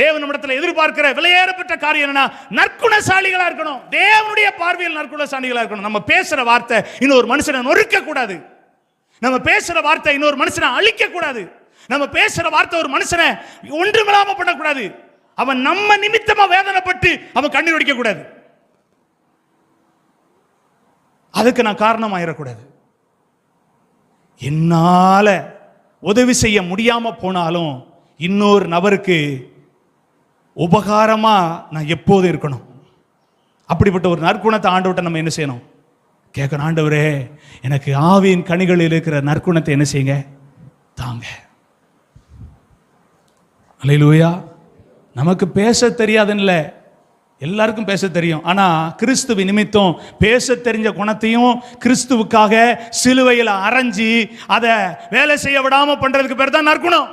தேவன் எதிர்பார்க்கிற விலையேறப்பட்ட காரியம் என்னன்னா நற்குணசாலிகளா இருக்கணும். தேவனுடைய பார்வையில் நற்குணசாலிகளா இருக்கணும். நம்ம பேசுற வார்த்தை இன்னொரு மனுஷனை நொறுக்க கூடாது நம்ம பேசுற வார்த்தை இன்னொரு மனுஷனை அழிக்க கூடாது நம்ம பேசுற வார்த்தை ஒரு மனுஷனை ஒன்றுமில்லாம பண்ணக்கூடாது அவன் நம்ம நிமித்தமா வேதனைப்பட்டு அவன் கண்ணீர் வடிக்க கூடாது அதுக்கு நான் காரணமாயிடக்கூடாது என்னால் உதவி செய்ய முடியாமல் போனாலும் இன்னொரு நபருக்கு உபகாரமாக நான் எப்போது இருக்கணும்? அப்படிப்பட்ட ஒரு நற்குணத்தை ஆண்டவர்கிட்ட நம்ம என்ன செய்யணும்? கேட்கணும் ஆண்டவரே எனக்கு ஆவியின் கனிகளில் இருக்கிற நற்குணத்தை என்ன செய்யுங்க? தாங்க. அலையிலூயா நமக்கு பேச தெரியாதுன்னு எல்லாருக்கும் பேச தெரியும். ஆனால் கிறிஸ்துவ நிமித்தம் பேச தெரிஞ்ச குணத்தையும் கிறிஸ்துவுக்காக சிலுவையில் அரைஞ்சி அதை வேலை செய்ய விடாமல் பண்ணுறதுக்கு பேர் தான் நற்குணம்.